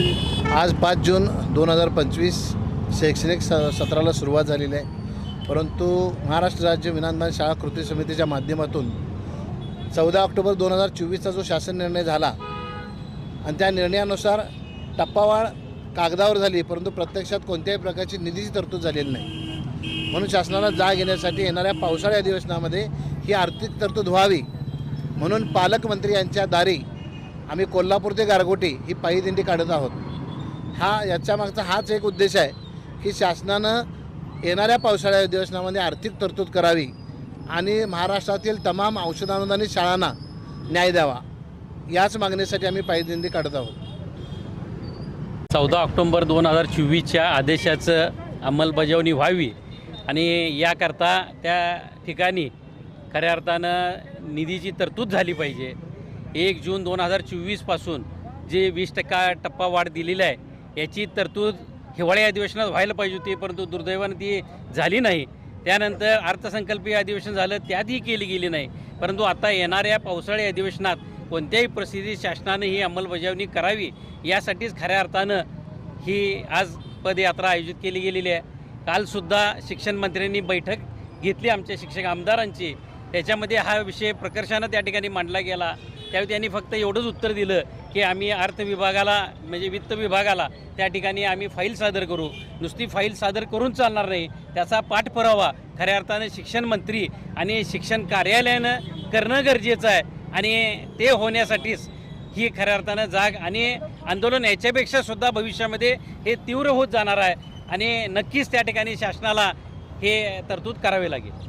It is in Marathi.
आज पाच जून दोन हजार पंचवीस शैक्षणिक स सत्राला सुरुवात झालेली आहे. परंतु महाराष्ट्र राज्य विनानदान शाळा कृती समितीच्या माध्यमातून चौदा ऑक्टोबर दोन हजार चोवीसचा जो शासन निर्णय झाला आणि त्या निर्णयानुसार टप्पावाढ कागदावर झाली परंतु प्रत्यक्षात कोणत्याही प्रकारची निधीची तरतूद झालेली नाही. म्हणून शासनाला जाग येण्यासाठी येणाऱ्या पावसाळी अधिवेशनामध्ये ही आर्थिक तरतूद व्हावी म्हणून पालकमंत्री यांच्या दारी आम्ही कोल्हापूर ते गारगोटी ही पायी दिंडी काढत आहोत. हा याच्यामागचा हाच एक उद्देश आहे की शासनानं येणाऱ्या पावसाळ्या अधिवेशनामध्ये आर्थिक तरतूद करावी आणि महाराष्ट्रातील तमाम औषधानुदानित शाळांना न्याय द्यावा. याच मागणीसाठी आम्ही पायी दिंडी काढत आहोत. चौदा ऑक्टोंबर दोन हजार चोवीसच्या आदेशाचं अंमलबजावणी व्हावी आणि याकरता त्या ठिकाणी खऱ्या अर्थानं निधीची तरतूद झाली पाहिजे. एक जून दोन हजार चोवीसपासून जे वीस टक्का टप्पा वाढ दिलेली आहे याची तरतूद हिवाळी अधिवेशनात व्हायला पाहिजे होती परंतु दुर्दैवानं ती झाली नाही. त्यानंतर अर्थसंकल्पीय अधिवेशन झालं त्यातही केली गेली नाही. परंतु आता येणाऱ्या पावसाळी अधिवेशनात कोणत्याही परिस्थितीत शासनानं ही अंमलबजावणी करावी यासाठीच खऱ्या अर्थानं ही आज पदयात्रा आयोजित केली गेलेली आहे. कालसुद्धा शिक्षण मंत्र्यांनी बैठक घेतली आमच्या शिक्षक आमदारांची. त्याच्यामध्ये हा विषय प्रकर्षानं त्या ठिकाणी मांडला गेला. त्यावेळी त्यांनी फक्त एवढंच उत्तर दिलं की आम्ही अर्थ विभागाला म्हणजे वित्त विभागाला त्या ठिकाणी आम्ही फाईल सादर करू. नुसती फाईल सादर करून चालणार नाही त्याचा पाठपुरावा खऱ्या अर्थानं शिक्षण मंत्री आणि शिक्षण कार्यालयानं करणं गरजेचं आहे आणि ते होण्यासाठीच ही खऱ्या अर्थानं जाग आणि आंदोलन याच्यापेक्षा सुद्धा भविष्यामध्ये हे तीव्र होत जाणार आहे आणि नक्कीच त्या ठिकाणी शासनाला हे तरतूद करावी लागेल.